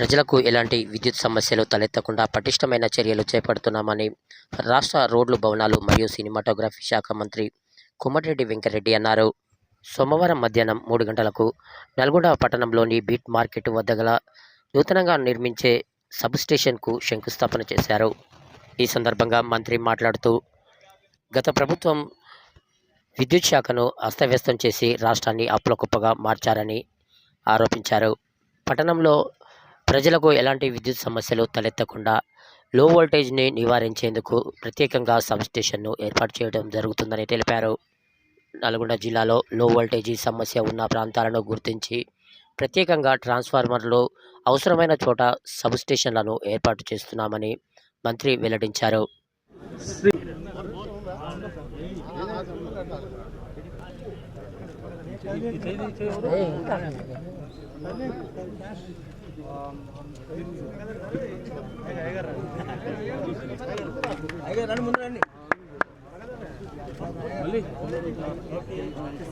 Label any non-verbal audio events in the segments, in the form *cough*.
ప్రజలకు ఎలాంటి విద్యుత్ సమస్యలు తలెత్తకుండా పటిష్టమైన చర్యలు చేపడుతున్నామని రాష్ట్ర రోడ్లు భవనాలు మరియు సినిమాటోగ్రఫీ శాఖ మంత్రి కోమటిరెడ్డి వెంకరెడ్డి అన్నారు. సోమవారం మధ్యాహ్నం మూడు గంటలకు నల్గొండ పట్టణంలోని బీట్ మార్కెట్ వద్ద గల నూతనంగా నిర్మించే సబ్ స్టేషన్కు శంకుస్థాపన చేశారు. ఈ సందర్భంగా మంత్రి మాట్లాడుతూ గత ప్రభుత్వం విద్యుత్ శాఖను అస్తవ్యస్తం చేసి రాష్ట్రాన్ని అప్పులకుప్పగా మార్చారని ఆరోపించారు. పట్టణంలో ప్రజలకు ఎలాంటి విద్యుత్ సమస్యలు తలెత్తకుండా లో వోల్టేజ్ని నివారించేందుకు ప్రత్యేకంగా సబ్ స్టేషన్ను ఏర్పాటు చేయడం జరుగుతుందని తెలిపారు. నల్గొండ జిల్లాలో లో వోల్టేజీ సమస్య ఉన్న ప్రాంతాలను గుర్తించి ప్రత్యేకంగా ట్రాన్స్ఫార్మర్లు అవసరమైన చోట సబ్ స్టేషన్లను ఏర్పాటు చేస్తున్నామని మంత్రి వెల్లడించారు.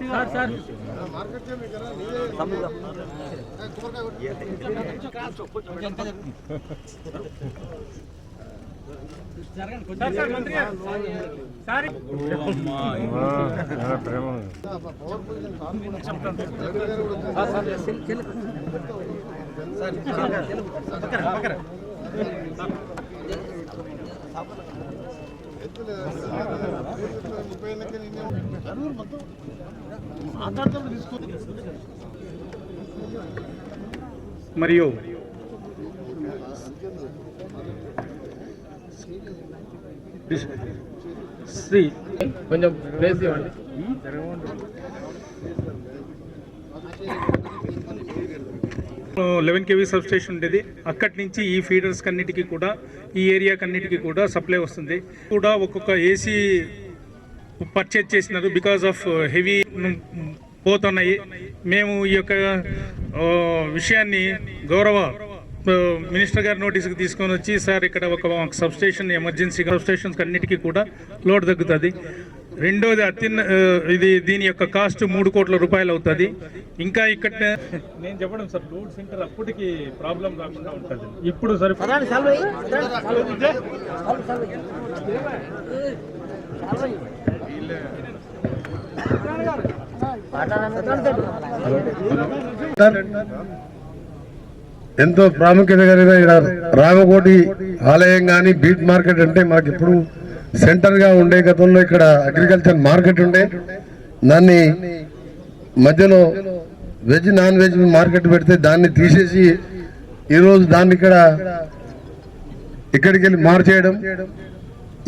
సార్ సార్ సార్ సార్ మంత్రి మరియు శ్రీ కొంచెం ప్లేస్ ఇవ్వండి. లెవెన్ కేవీ సబ్స్టేషన్ ఉండేది. అక్కడి నుంచి ఈ ఫీడర్స్ కన్నిటికీ కూడా ఈ ఏరియా కన్నిటికీ కూడా సప్లై వస్తుంది. కూడా ఒక్కొక్క ఏసీ పర్చేజ్ చేసినారు బికాస్ ఆఫ్ హెవీ పోతున్నాయి. మేము ఈ యొక్క విషయాన్ని గౌరవ మినిస్టర్ గారి నోటీస్కి తీసుకొని వచ్చి సార్ ఇక్కడ ఒక సబ్స్టేషన్ ఎమర్జెన్సీ సబ్స్టేషన్స్ అన్నిటికీ కూడా లోడ్ తగ్గుతుంది. రెండోది అత్యున్న ఇది దీని యొక్క కాస్ట్ మూడు కోట్ల రూపాయలు అవుతుంది. ఇంకా ఇక్కడ *laughs* నేను చెప్పడం సార్ లోడ్ సెంటర్ అప్పటికి ప్రాబ్లం రాకుండా ఉంటుంది. ఇప్పుడు సరే ఎంతో ప్రాముఖ్యత కలిగిన రామకోటి ఆలయం కానీ బీట్ మార్కెట్ అంటే మాకు ఇప్పుడు సెంటర్గా ఉండే గతంలో ఇక్కడ అగ్రికల్చర్ మార్కెట్ ఉండే. దాన్ని మధ్యలో వెజ్ నాన్ వెజ్ మార్కెట్ పెడితే దాన్ని తీసేసి ఈరోజు దాన్ని ఇక్కడ ఇక్కడికి వెళ్ళి మార్చేయడం.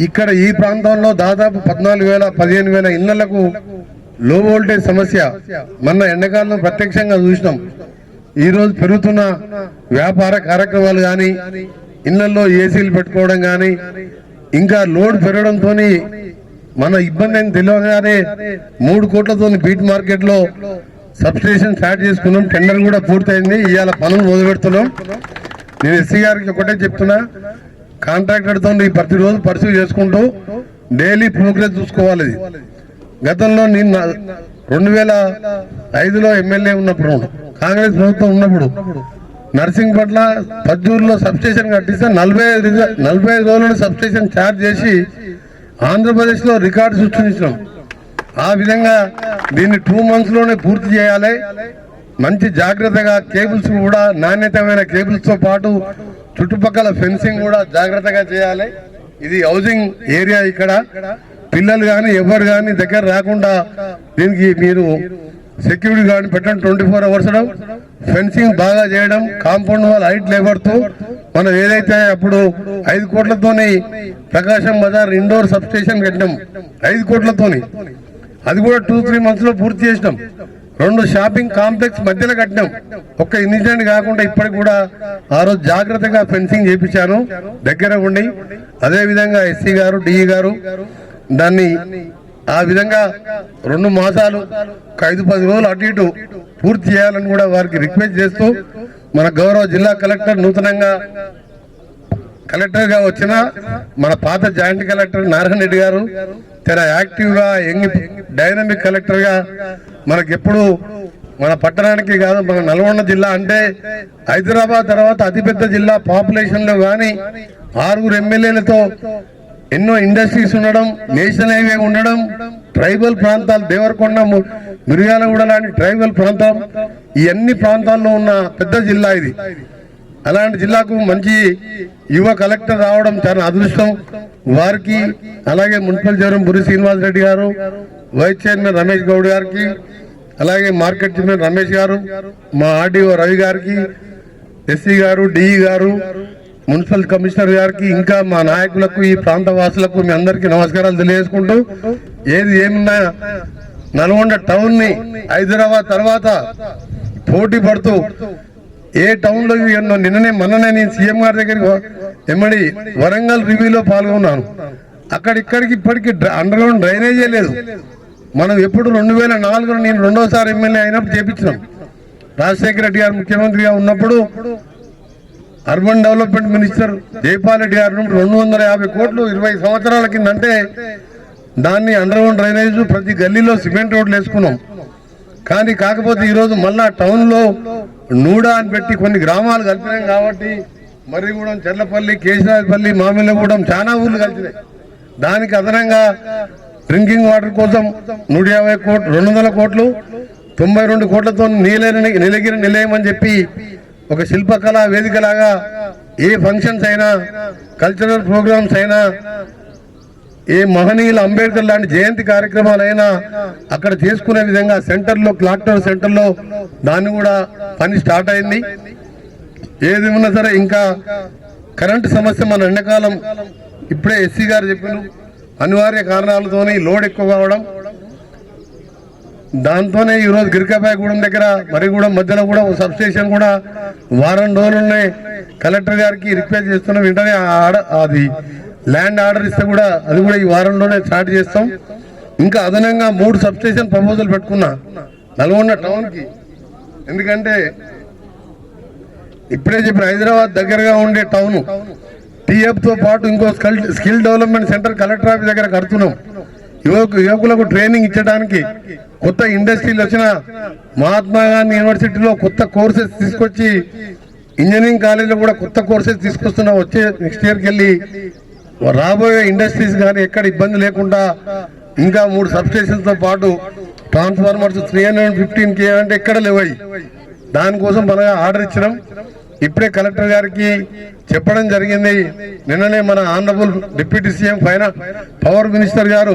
ఇక్కడ ఈ ప్రాంతంలో దాదాపు పద్నాలుగు వేల పదిహేను వేల ఇళ్ళకు లో వోల్టేజ్ సమస్య. మొన్న ఎండాకాలం ప్రత్యక్షంగా చూసినాం. ఈరోజు పెరుగుతున్న వ్యాపార కార్యక్రమాలు కానీ ఇళ్ళలో ఏసీలు పెట్టుకోవడం కానీ ఇంకా లోడ్ పెరగడంతో మన ఇబ్బంది అని తెలియగానే మూడు కోట్లతో బీట్ మార్కెట్లో సబ్స్టేషన్ స్టార్ట్ చేసుకున్నాం. టెండర్ కూడా పూర్తయింది. ఇవాళ పనులు మొదలు పెడుతున్నాం నేను ఎస్సీ గారికి ఒకటే చెప్తున్నా. కాంట్రాక్టర్తో ప్రతిరోజు పరిశీలి చేసుకుంటూ డైలీ ప్రోగ్రెస్ చూసుకోవాలి. గతంలో నిన్న రెండు వేల ఐదులో ఎమ్మెల్యే ఉన్నప్పుడు కాంగ్రెస్ ప్రభుత్వం ఉన్నప్పుడు నర్సింగ్ పట్ల పద్దూరులో సబ్స్టేషన్ కట్టిస్తే నలభై ఐదు నలభై ఐదు రోజులను సబ్స్టేషన్ ఛార్జ్ చేసి ఆంధ్రప్రదేశ్లో రికార్డు సృష్టించినాం. ఆ విధంగా దీన్ని టూ మంత్స్లోనే పూర్తి చేయాలి. మంచి జాగ్రత్తగా కేబుల్స్ కూడా నాణ్యతమైన కేబుల్స్తో పాటు చుట్టుపక్కల ఫెన్సింగ్ కూడా జాగ్రత్తగా చేయాలి. ఇది హౌసింగ్ ఏరియా ఇక్కడ. పిల్లలు కానీ ఎవరు కానీ దగ్గర రాకుండా దీనికి మీరు సెక్యూరిటీ గార్డ్ పెట్టడం ట్వంటీ ఫోర్ అవర్స్ ఫెన్సింగ్ బాగా చేయడం కాంపౌండ్ వాల్ హైట్ లేబర్తో మనం ఏదైతే అప్పుడు ఐదు కోట్లతోని Prakasam Bazar indoor sub station కట్టినాం ఐదు కోట్లతోని. అది కూడా టూ త్రీ మంత్స్లో పూర్తి చేసినాం. రెండు షాపింగ్ కాంప్లెక్స్ మధ్యలో కట్టినాం. ఒక్క ఇన్సిడెంట్ కాకుండా ఇప్పటికి కూడా ఆ రోజు జాగ్రత్తగా ఫెన్సింగ్ చేపించాను. దగ్గర ఉండి అదేవిధంగా ఎస్సీ గారు డిఈ గారు దాన్ని ఆ విధంగా రెండు మాసాలు ఒక ఐదు పది రోజులు అటు ఇటు పూర్తి చేయాలని కూడా వారికి రిక్వెస్ట్ చేస్తూ మన గౌరవ జిల్లా కలెక్టర్ నూతనంగా కలెక్టర్గా వచ్చిన మన పాత జాయింట్ కలెక్టర్ నారాయణ రెడ్డి గారు చాలా యాక్టివ్గా డైనమిక్ కలెక్టర్గా మనకి ఎప్పుడు మన పట్టణానికి కాదు మన నల్గొండ జిల్లా అంటే హైదరాబాద్ తర్వాత అతిపెద్ద జిల్లా పాపులేషన్లో కానీ ఆరుగురు ఎమ్మెల్యేలతో ఎన్నో ఇండస్ట్రీస్ ఉండడం నేషనల్ హైవే ఉండడం ట్రైబల్ ప్రాంతాలు దేవరకొండ ము- మిర్యాలగూడ లాంటి ట్రైబల్ ప్రాంతం ఈ అన్ని ప్రాంతాల్లో ఉన్న పెద్ద జిల్లా ఇది. అలాంటి జిల్లాకు మంచి యువ కలెక్టర్ రావడం చాలా అదృష్టం. వారికి అలాగే మున్సిపల్ చైర్మన్ బురి శ్రీనివాస్ రెడ్డి గారు వైస్ చైర్మన్ రమేష్ గౌడ్ గారికి అలాగే మార్కెట్ చైర్మన్ రమేష్ గారు మా ఆర్డీఓ రవి గారికి ఎస్సీ గారు డిఈ గారు మున్సిపల్ కమిషనర్ గారికి ఇంకా మా నాయకులకు ఈ ప్రాంత వాసులకు మీ అందరికీ నమస్కారాలు తెలియజేసుకుంటూ ఏది ఏమున్నా నల్గొండ టౌన్ని హైదరాబాద్ తర్వాత పోటీ పడుతూ ఏ టౌన్లో నిన్ననే మొన్ననే నేను సీఎం గారి దగ్గరికి ఎమ్మడి వరంగల్ రివ్యూలో పాల్గొన్నాను. అక్కడిక్కడికి ఇప్పటికి అండర్ గ్రౌండ్ డ్రైనేజే లేదు. మనం ఎప్పుడు రెండు వేల నాలుగులో నేను రెండోసారి ఎమ్మెల్యే అయినప్పుడు చేపించినాం. రాజశేఖర రెడ్డి గారు ముఖ్యమంత్రిగా ఉన్నప్పుడు urban development minister Jaipal Reddy గారు రెండు వందల యాభై కోట్లు ఇరవై సంవత్సరాల కింద అంటే దాన్ని అండర్గ్రౌండ్ డ్రైనేజ్ ప్రతి గల్లీలో సిమెంట్ రోడ్లు వేసుకున్నాం. కానీ కాకపోతే ఈరోజు మళ్ళా టౌన్లో నూడా అని పెట్టి కొన్ని గ్రామాలు కలిపినాం కాబట్టి మర్రిగూడెం చెర్లపల్లి కేశరాజపల్లి మామిళ్ళగూడెం చాలా ఊర్లు కలిసినాయి. దానికి అదనంగా డ్రింకింగ్ వాటర్ కోసం నూట యాభై కోట్లు రెండు వందల కోట్లు తొంభై రెండు కోట్లతో నీలగిరి నిలయం అని చెప్పి ఒక శిల్పకళ వేదికలాగా ఏ ఫంక్షన్స్ అయినా కల్చరల్ ప్రోగ్రామ్స్ అయినా ఏ మహనీయుల అంబేద్కర్ లాంటి జయంతి కార్యక్రమాలైనా అక్కడ చేసుకునే విధంగా సెంటర్లో క్లాక్ టవర్ సెంటర్లో దాన్ని కూడా పని స్టార్ట్ అయింది. ఏది ఉన్నా సరే ఇంకా కరెంటు సమస్య మన ఎండాకాలం ఇప్పుడే ఎస్సీ గారు చెప్పిన అనివార్య కారణాలతోని లోడ్ ఎక్కువ కావడం దాంతోనే ఈరోజు గిరికాపాయగూడెం దగ్గర మరిగూడెం మధ్యలో కూడా ఒక సబ్ స్టేషన్ కూడా వారం రోజులున్నాయి. కలెక్టర్ గారికి రిక్వెస్ట్ చేస్తున్నాం వెంటనే ఆ ఆర్డర్ అది ల్యాండ్ ఆర్డర్ ఇస్తే కూడా అది కూడా ఈ వారంలోనే స్టార్ట్ చేస్తాం. ఇంకా అదనంగా మూడు సబ్ స్టేషన్ ప్రపోజల్ పెట్టుకున్నా నల్గొండ టౌన్కి. ఎందుకంటే ఇప్పుడే చెప్పిన హైదరాబాద్ దగ్గరగా ఉండే టౌన్. టీఎఫ్తో పాటు ఇంకో skill skill development centre collector office దగ్గర కడుతున్నాం. యువకు యువకులకు ట్రైనింగ్ ఇచ్చడానికి కొత్త ఇండస్ట్రీలు వచ్చిన మహాత్మా గాంధీ యూనివర్సిటీలో కొత్త కోర్సెస్ తీసుకొచ్చి ఇంజనీరింగ్ కాలేజీలో కూడా కొత్త కోర్సెస్ తీసుకొస్తున్నాం వచ్చే నెక్స్ట్ ఇయర్కి వెళ్ళి రాబోయే ఇండస్ట్రీస్ కానీ ఎక్కడ ఇబ్బంది లేకుండా ఇంకా మూడు సబ్స్టేషన్స్తో పాటు transformers three hundred fifteen K అంటే ఎక్కడ లేవాయి దానికోసం మనగా ఆర్డర్ ఇచ్చినాం. ఇప్పుడే కలెక్టర్ గారికి చెప్పడం జరిగింది. నిన్ననే మన ఆనరబుల్ డిప్యూటీ సీఎం పైన పవర్ మినిస్టర్ గారు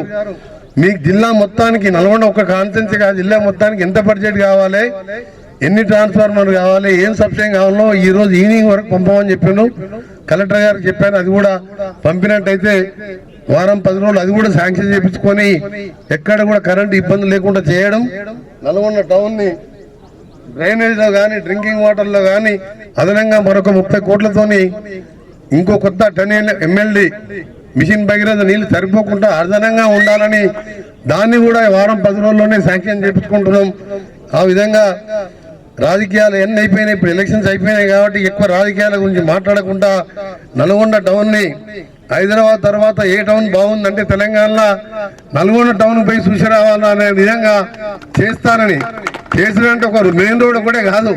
మీకు జిల్లా మొత్తానికి నల్గొండ ఒక కాన్సెన్సీ కాదు జిల్లా మొత్తానికి ఎంత బడ్జెట్ కావాలి ఎన్ని ట్రాన్స్ఫార్మర్ కావాలి ఏం సబ్సిడీ కావాలో ఈ రోజు ఈవినింగ్ వరకు పంపమని చెప్పిండు. కలెక్టర్ గారికి చెప్పాను అది కూడా పంపినట్టయితే వారం పది రోజులు అది కూడా శాంక్షన్ చేయించుకొని ఎక్కడ కూడా కరెంటు ఇబ్బంది లేకుండా చేయడం నల్గొండ టౌన్ని డ్రైనేజ్లో కానీ డ్రింకింగ్ వాటర్లో కానీ అదనంగా మరొక ముప్పై కోట్లతోని ఇంకో కొత్త టెన్ ఎమ్మెల్డీ మిషన్ భగీరథ నీళ్ళు సరిపోకుండా అదనంగా ఉండాలని దాన్ని కూడా వారం పది రోజుల్లోనే శాంక్షన్ చేపించుకుంటున్నాం. ఆ విధంగా రాజకీయాలు ఎన్ని అయిపోయినాయి ఇప్పుడు ఎలక్షన్స్ అయిపోయినాయి కాబట్టి ఎక్కువ రాజకీయాల గురించి మాట్లాడకుండా నల్గొండ టౌన్ని హైదరాబాద్ తర్వాత ఏ టౌన్ బాగుందంటే తెలంగాణలో నల్గొండ టౌన్ పోయి చూసి రావాలనే అనే విధంగా చేస్తారని చేసినట్టు ఒక మెయిన్ రోడ్ ఒకటే కాదు.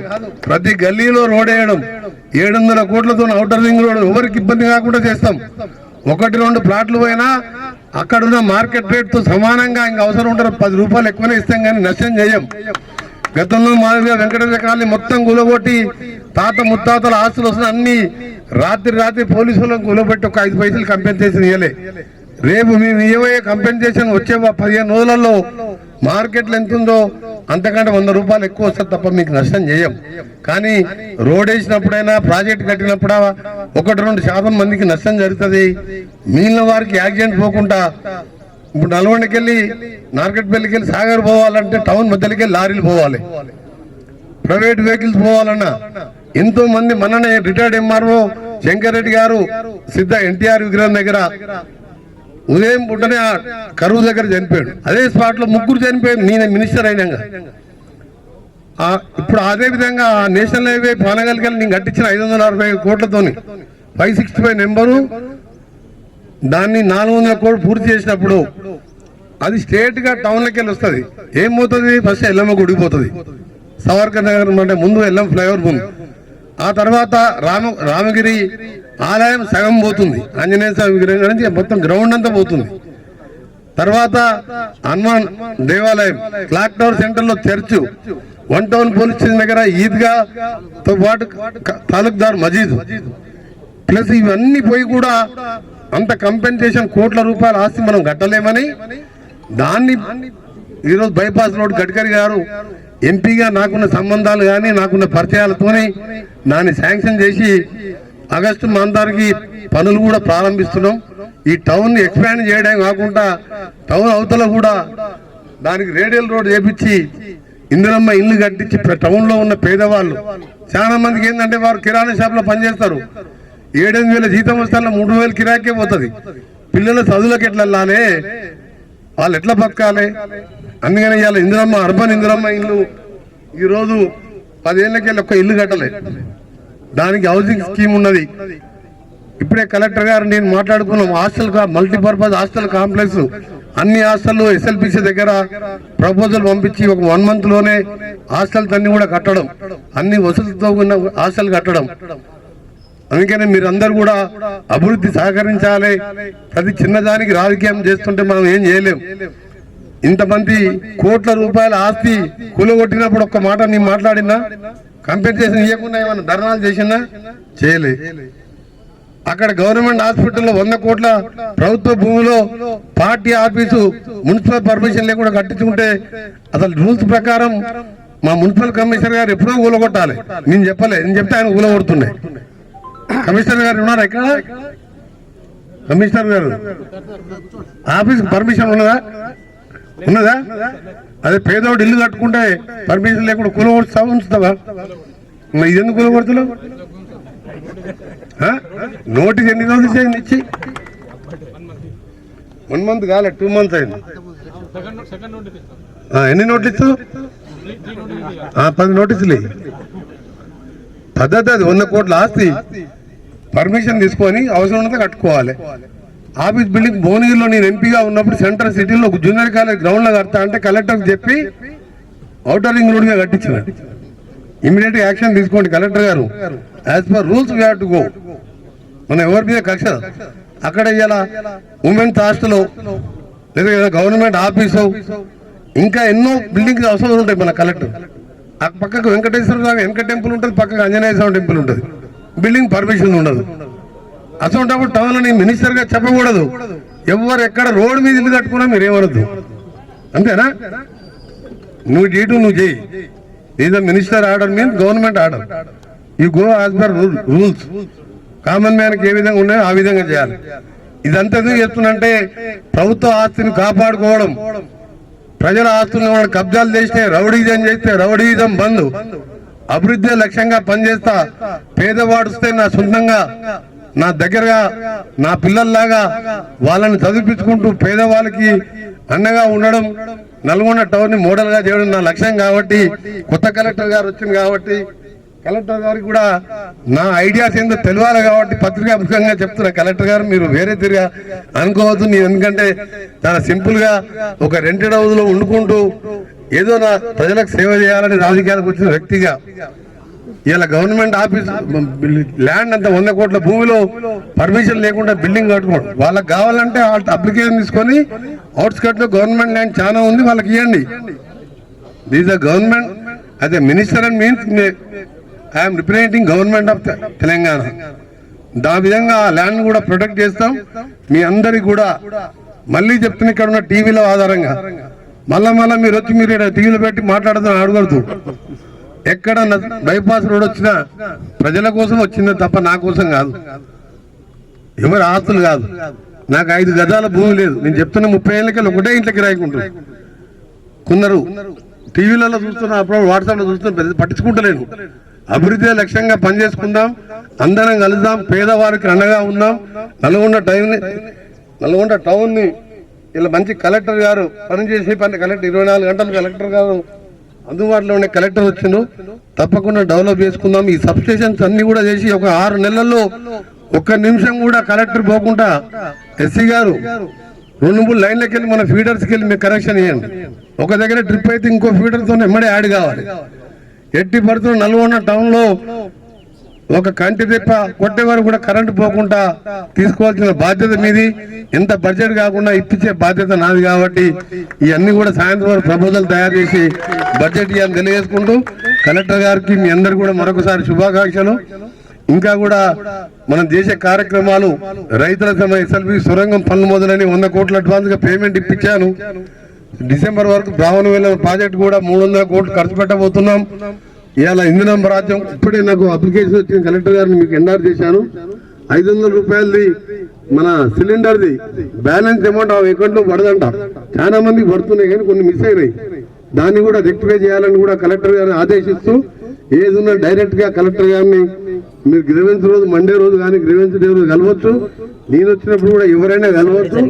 ప్రతి గల్లీలో రోడ్ వేయడం. ఏడు వందల కోట్లతో అవుటర్ రింగ్ రోడ్ ఎవరికి ఇబ్బంది కాకుండా చేస్తాం. ఒకటి రెండు ప్లాట్లు పోయినా అక్కడున్న మార్కెట్ రేట్తో సమానంగా ఇంకా అవసరం ఉంటారు పది రూపాయలు ఎక్కువనే ఇస్తాం కానీ నష్టం చేయం. గతంలో మాదిరిగా వెంకటేశ్వర కాలనీ మొత్తం కూలగొట్టి తాత ముత్తాతల ఆస్తులు వస్తున్న అన్ని రాత్రి రాత్రి పోలీసులను కూలబెట్టి ఒక ఐదు పైసలు కంపెన్సేషన్ ఇవ్వలే రేపు మేము ఇవ్వబోయే కంపెన్సేషన్ వచ్చే పదిహేను రోజులలో మార్కెట్లో ఎంత ఉందో అంతకంటే వంద రూపాయలు ఎక్కువ వస్తుంది తప్ప మీకు నష్టం చేయం. కానీ రోడ్ వేసినప్పుడైనా ప్రాజెక్ట్ కట్టినప్పుడా ఒకటి రెండు శాతం మందికి నష్టం జరుగుతుంది. మిగిలిన వారికి యాక్సిడెంట్ పోకుండా ఇప్పుడు నల్గొండకి వెళ్ళి నార్కెట్పల్లికి వెళ్ళి సాగర్ పోవాలంటే టౌన్ మధ్యలోకి వెళ్ళి లారీలు పోవాలి. ప్రైవేట్ వెహికల్స్ పోవాలన్నా ఎంతో మంది మననే రిటైర్డ్ ఎంఆర్ఓ శంకర్ రెడ్డి గారు సిద్ధ ఎన్టీఆర్ విగ్రహం దగ్గర ఉదయం పుట్టనే ఆ కరువు దగ్గర చనిపోయాడు. అదే స్పాట్లో ముగ్గురు చనిపోయాడు నేను మినిస్టర్ అయినాక ఇప్పుడు అదే విధంగా ఆ నేషనల్ హైవే పానగల్కి నేను కట్టించిన ఐదు వందల అరవై కోట్లతోని ఫైవ్ సిక్స్టీ ఫైవ్ నెంబరు దాన్ని నాలుగు వందల కోట్లు పూర్తి చేసినప్పుడు అది స్టేట్గా టౌన్లోకి వెళ్ళి వస్తుంది. ఏమవుతుంది ఫస్ట్ ఎల్లమ్మ గుడికి సవర్కర్ నగర్ అంటే ముందు ఎల్లం ఫ్లైఓవర్ ఉంది ఆ తర్వాత రామ రామగిరి ఆలయం సగం పోతుంది. ఆంజనేయ స్వామి విగ్రహం నుంచి మొత్తం గ్రౌండ్ అంతా పోతుంది. తర్వాత హనుమాన్ దేవాలయం క్లాక్ టవర్ సెంటర్లో church one town police station దగ్గర ఈద్గా తో పాటు తాలూక్దార్ మజీద్. ప్లస్ ఇవన్నీ పోయి కూడా అంత కంపెన్సేషన్ కోట్ల రూపాయల ఆస్తి మనం కట్టలేమని దాన్ని ఈరోజు బైపాస్ రోడ్ గడ్కరీ గారు ఎంపీగా నాకున్న సంబంధాలు కానీ నాకున్న పరిచయాలతోనే దాన్ని శాంక్షన్ చేసి ఆగస్టు మంతానికి పనులు కూడా ప్రారంభిస్తున్నాం. ఈ టౌన్ ఎక్స్పాండ్ చేయడం కాకుండా టౌన్ అవతల కూడా దానికి రేడియల్ రోడ్ చేపించి ఇందిరమ్మ ఇల్లు కట్టించి టౌన్లో ఉన్న పేదవాళ్ళు. చాలా మందికి ఏంటంటే వారు కిరాణా షాప్లో పనిచేస్తారు. ఏడెనిమిది వేల జీతం వస్తే మూడు వేలు కిరాకే పోతుంది. పిల్లల చదువులకు ఎట్లా వెళ్ళాలి? వాళ్ళు ఎట్లా బతకాలి? అందుకని ఇవాళ ఇందిరమ్మ అర్బన్ ఇందిరమ్మ ఇల్లు ఈరోజు పదేళ్ళకెళ్ళి ఒక్క ఇల్లు కట్టలే. దానికి హౌసింగ్ స్కీమ్ ఉన్నది. ఇప్పుడే కలెక్టర్ గారు నేను మాట్లాడుకున్నాం హాస్టల్ మల్టీపర్పస్ హాస్టల్ కాంప్లెక్స్ అన్ని హాస్టల్ ఎస్ఎల్పిసి దగ్గర ప్రపోజల్ పంపించి ఒక వన్ మంత్లోనే హాస్టల్స్ అన్ని కూడా కట్టడం అన్ని వసతులతో ఉన్న హాస్టల్ కట్టడం. అందుకని మీరందరూ కూడా అభివృద్ధి సహకరించాలి. ప్రతి చిన్నదానికి రాజకీయం చేస్తుంటే మనం ఏం చేయలేం. ఇంతమంది కోట్ల రూపాయల ఆస్తి కూలగొట్టినప్పుడు ఒక్క మాట నేను మాట్లాడినా? కంపెన్సేషన్ ఇవ్వకుండా ఏమైనా ధర్నాలు చేసినా చేయలే. అక్కడ గవర్నమెంట్ హాస్పిటల్లో వంద కోట్ల ప్రభుత్వ భూమిలో పార్టీ ఆఫీసు మున్సిపల్ పర్మిషన్ లేకుండా కట్టించుకుంటే అసలు రూల్స్ ప్రకారం మా మున్సిపల్ కమిషనర్ గారు ఎప్పుడో ఊలగొట్టాలి. నేను చెప్పలే. నేను చెప్తే ఆయన కూలగొడుతుండే కమిషనర్ గారు ఉన్నారా ఇక్కడ? కమిషనర్ గారు. ఆఫీస్ పర్మిషన్ ఉన్నదా? ఉన్నదా? అదే పేదోడు ఇల్లు కట్టుకుంటే పర్మిషన్ లేకుండా కూలగొడుతావా ఉంచుతావా? ఇది ఎందుకు కూలగొడుతున్నావు నోటీస్ ఎన్ని రోజులు చేయండి ఇచ్చి? వన్ మంత్ కాలే టూ మంత్స్ అయింది. ఎన్ని నోటీసు ఇస్తావు? పది నోటీసులు పద్ధతి అది వంద కోట్ల ఆస్తి. పర్మిషన్ తీసుకొని అవసరం ఉన్నది కట్టుకోవాలి. ఆఫీస్ బిల్డింగ్ భువనగిరిలో నేను ఎంపీగా ఉన్నప్పుడు సెంట్రల్ సిటీలో జూనియర్ కాలేజ్ గ్రౌండ్లో కడతా అంటే కలెక్టర్ చెప్పి అవుటర్ రింగ్ రోడ్గా కట్టించిన. ఇమీడియట్ యాక్షన్ తీసుకోండి కలెక్టర్ గారు. As per rules we to go మనం ఎవరి మీద కక్ష? అక్కడ ఇలా ఉమెన్స్ హాస్టల్ లేదా గవర్నమెంట్ ఆఫీసు ఇంకా ఎన్నో బిల్డింగ్స్ అవసరం ఉంటాయి మన కలెక్టర్. ఆ పక్కకు వెంకటేశ్వర స్వామి వెంకట టెంపుల్ ఉంటుంది పక్కకు ఆంజనేయ స్వామి టెంపుల్ ఉంటుంది. బిల్డింగ్ పర్మిషన్ ఉండదు. అసలు టౌన్లో నేను మినిస్టర్గా చెప్పకూడదు. ఎవరు ఎక్కడ రోడ్డు మీద ఇల్లు కట్టుకున్నా మీరు అంతేనా? నువ్వు డీటు నువ్వు చేయి is minister order mean government order you go as per rules common మ్యాన్కి ఏ విధంగా ఉన్నాయో ఆ విధంగా చేయాలి. ఇదంతా ఎందుకు చెప్తున్నంటే ప్రభుత్వ ఆస్తిని కాపాడుకోవడం. ప్రజల ఆస్తులను వాళ్ళు కబ్జాలు చేస్తే రౌడీజం చేస్తే రౌడీజం బంద్. అభివృద్ధి లక్ష్యంగా పనిచేస్తా. పేదవాడుస్తే నా సొంతంగా. నా దగ్గరగా నా పిల్లల్లాగా వాళ్ళని చదివించుకుంటూ పేదవాళ్ళకి అండగా ఉండడం నల్గొండ టౌర్ని మోడల్గా చేయడం నా లక్ష్యం కాబట్టి కొత్త కలెక్టర్ గారు వచ్చింది కాబట్టి కలెక్టర్ గారికి కూడా నా ఐడియాస్ ఏందో తెలియాలి కాబట్టి పత్రికా ముఖ్యంగా చెప్తున్నా. కలెక్టర్ గారు మీరు వేరే తిరిగా అనుకోవద్దు. నేను ఎందుకంటే చాలా సింపుల్గా ఒక రెంటెడ్ హౌస్లో వండుకుంటూ ఏదో నా ప్రజలకు సేవ చేయాలని రాజకీయాలకు వచ్చిన వ్యక్తిగా ఇలా గవర్నమెంట్ ఆఫీస్ ల్యాండ్ అంత వంద కోట్ల భూమిలో పర్మిషన్ లేకుండా బిల్డింగ్ కట్టుకోండి వాళ్ళకి కావాలంటే వాళ్ళ అప్లికేషన్ తీసుకొని అవుట్స్కట్లో గవర్నమెంట్ ల్యాండ్ చాలా ఉంది వాళ్ళకి ఇవ్వండి దీస్ ద గవర్నమెంట్ అదే minister and means I'm representing government of Telangana దా విధంగా ఆ ల్యాండ్ కూడా ప్రొటెక్ట్ చేస్తాం. మీ అందరికి కూడా మళ్ళీ చెప్తున్న ఇక్కడ ఉన్న టీవీలో ఆధారంగా. మళ్ళా మళ్ళా మీరు వచ్చి మీరు టీవీలో పెట్టి మాట్లాడదాం అడగడుతూ ఎక్కడ బైపాస్ రోడ్ వచ్చినా ప్రజల కోసం వచ్చింది తప్ప నా కోసం కాదు. ఎవరి ఆస్తులు కాదు. నాకు ఐదు గజాల భూమి లేదు. నేను చెప్తున్న ముప్పై ఏళ్ళకి ఒకటే ఇంట్లో కిరాయికుంటుంది కొందరు టీవీలలో చూస్తున్నా అప్పుడు వాట్సాప్లో చూస్తున్నా పెద్ద పట్టించుకుంటలేను అభివృద్ధి లక్ష్యంగా పనిచేసుకుందాం అందరం కలుద్దాం పేదవారికి అండగా ఉందాం. నల్గొండ టైం నల్గొండ టౌన్ని ఇలా మంచి కలెక్టర్ గారు పనిచేసే పని కలెక్టర్ ఇరవై నాలుగు గంటలు కలెక్టర్ గారు అందుబాటులో ఉండే కలెక్టర్ వచ్చిండు. తప్పకుండా డెవలప్ చేసుకుందాం. ఈ సబ్ స్టేషన్స్ అన్ని కూడా చేసి ఒక ఆరు నెలల్లో ఒక్క నిమిషం కూడా కలెక్టర్ పోకుండా ఎస్సీ గారు రెండు మూడు లైన్లకి వెళ్ళి మన ఫీడర్స్కి వెళ్ళి మీరు కనెక్షన్ ఇవ్వండి ఒక దగ్గర ట్రిప్ అయితే ఇంకో ఫీడర్తో ఎమ్మడే యాడ్ కావాలి. ఎట్టి పరిస్థితుల్లో నల్గొండ టౌన్లో ఒక కంటి తెప్ప కొట్టే వరకు కూడా కరెంటు పోకుండా తీసుకోవాల్సిన బాధ్యత మీది. ఎంత బడ్జెట్ కాకుండా ఇప్పించే బాధ్యత నాది కాబట్టి ఇవన్నీ కూడా సాయంత్రం వరకు ప్రపోజల్ తయారు చేసి బడ్జెట్ ఇవ్వాలని తెలియజేసుకుంటూ కలెక్టర్ గారికి మీ అందరు కూడా మరొకసారి శుభాకాంక్షలు. ఇంకా కూడా మనం చేసే కార్యక్రమాలు రైతుల సమ ఎస్ఎల్పి సొరంగం పనులు మొదలని వంద కోట్ల అడ్వాన్స్గా పేమెంట్ ఇప్పించాను. డిసెంబర్ వరకు బ్రాహ్మణ ప్రాజెక్ట్ కూడా మూడు వందల కోట్లు ఖర్చు పెట్టబోతున్నాం. ఇవాళ ఇంధనం రాజ్యం ఇప్పుడే నాకు అప్లికేషన్ వచ్చింది. కలెక్టర్ గారిని మీకు ఎన్ఆర్ చేశాను. ఐదు వందల రూపాయలది మన సిలిండర్ది బ్యాలెన్స్ అమౌంట్ ఆ అకౌంట్లో పడదంట. చాలా మందికి పడుతున్నాయి కానీ కొన్ని మిస్ అయినాయి. దాన్ని కూడా రెక్టిఫై చేయాలని కూడా కలెక్టర్ గారిని ఆదేశిస్తూ ఏది ఉన్నా డైరెక్ట్గా కలెక్టర్ గారిని మీరు గ్రీవెన్స్ రోజు మండే రోజు కానీ గ్రీవెన్స్ డే రోజు కలవచ్చు. నేను వచ్చినప్పుడు కూడా ఎవరైనా కలవచ్చు.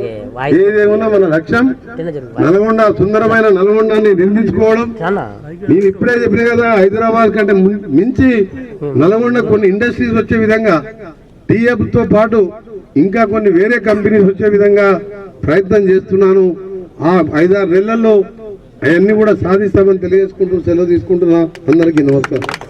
ఏదేమన్నా మన లక్ష్యం నల్గొండ సుందరమైన నల్గొండాన్ని నిర్మించుకోవడం. నేను ఇప్పుడే చెప్పిన కదా హైదరాబాద్ కంటే మించి నల్గొండ కొన్ని ఇండస్ట్రీస్ వచ్చే విధంగా టీఎఫ్తో పాటు ఇంకా కొన్ని వేరే కంపెనీస్ వచ్చే విధంగా ప్రయత్నం చేస్తున్నాను. ఆ ఐదారు నెలల్లో అవన్నీ కూడా సాధిస్తామని తెలియజేసుకుంటూ సెలవు తీసుకుంటున్నా. అందరికీ నమస్కారం.